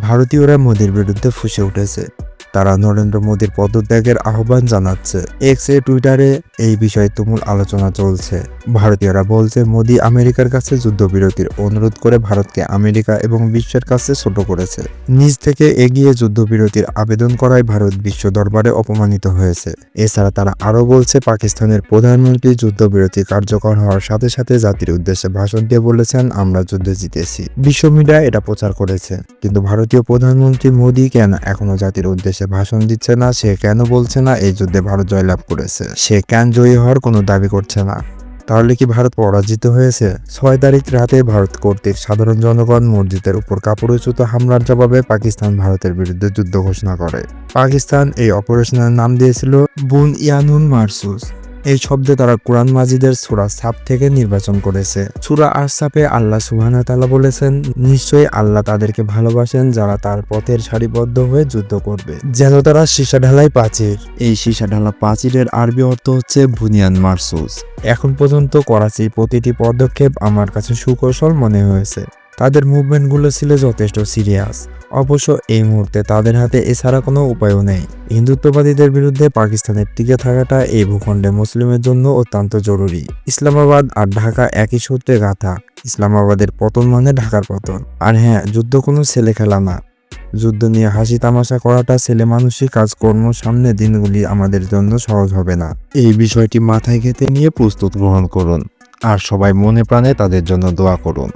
ভারতীয়রা মোদির বিরুদ্ধে ফুসে উঠেছে। তারা নরেন্দ্র মোদীর পদত্যাগের আহ্বান জানাচ্ছে। এক্স এ টুইটারে এই বিষয়ে তুমুল আলোচনা চলছে। ভারতীয়রা বলছে, মোদী আমেরিকার কাছে যুদ্ধবিরতির অনুরোধ করে ভারতকে আমেরিকা এবং বিশ্বের কাছে ছোট করেছে। নিজ থেকে এগিয়ে যুদ্ধবিরতির আবেদন করায় ভারত বিশ্ব দরবারে অপমানিত হয়েছে। এছাড়া তারা আরও বলছে, পাকিস্তানের প্রধানমন্ত্রী যুদ্ধবিরতি কার্যকর হওয়ার সাথে সাথে জাতির উদ্দেশ্যে ভাষণ দিয়ে বলেছেন, আমরা যুদ্ধে জিতেছি। বিশ্ব মিডিয়া এটা প্রচার করেছে। কিন্তু ভারতীয় প্রধানমন্ত্রী মোদী কেন এখনও জাতির উদ্দেশ্যে ভাষণ দিচ্ছে না, সে কেন বলছে না, এই যুদ্ধে ভারত জয়লাভ করেছে। সে কেন জয়ী হওয়ার কোনো দাবি করছে না। তাহলে কি ভারত পরাজিত হয়েছে? ছয় তারিখ রাতে ভারত কর্তৃক সাধারণ জনগণ মসজিদের উপর কাপড়চ্যুত হামলার জবাবে পাকিস্তান ভারতের বিরুদ্ধে যুদ্ধ ঘোষণা করে। পাকিস্তান এই অপারেশনের নাম দিয়েছিল বুন ইয়ানুন মারসুস। এই শব্দে তারা কোরআন মাজিদের সুরা সাপ থেকে নির্বাচন করেছে। সুরা আর সাপে আল্লাহ সুহানা তালা বলেছেন নিশ্চয়ই আল্লাহ তাদেরকে ভালোবাসেন যারা তার পথের সারিবদ্ধ হয়ে যুদ্ধ করবে। যেন তারা সীসা ঢালাই প্রাচীর এই সীসা ঢালা প্রাচীরের আরবি অর্থ হচ্ছে বুনিয়ান মারসুস। এখন পর্যন্ত করাচির প্রতিটি পদক্ষেপ আমার কাছে সুকৌশল মনে হয়েছে। তাদের মুভমেন্টগুলো ছিল যথেষ্ট সিরিয়াস। অবশ্য এই মুহূর্তে তাদের হাতে এছাড়া কোনো উপায়ও নেই। হিন্দুত্ববাদীদের বিরুদ্ধে পাকিস্তানের টিকে থাকাটা এই ভূখণ্ডে মুসলিমের জন্য অত্যন্ত জরুরি। ইসলামাবাদ আর ঢাকা একই সূত্রে গাথা, ইসলামাবাদের পতন মানে ঢাকার পতন। আর হ্যাঁ যুদ্ধ কোনো ছেলে খেলা না। যুদ্ধ নিয়ে হাসি তামাশা করাটা ছেলে মানুষই কাজকর্ম সামনে দিনগুলি আমাদের জন্য সহজ হবে না। এই বিষয়টি মাথায় ঘেতে নিয়ে প্রস্তুত গ্রহণ করুন। আর সবাই মনে প্রাণে তাদের জন্য দোয়া করুন।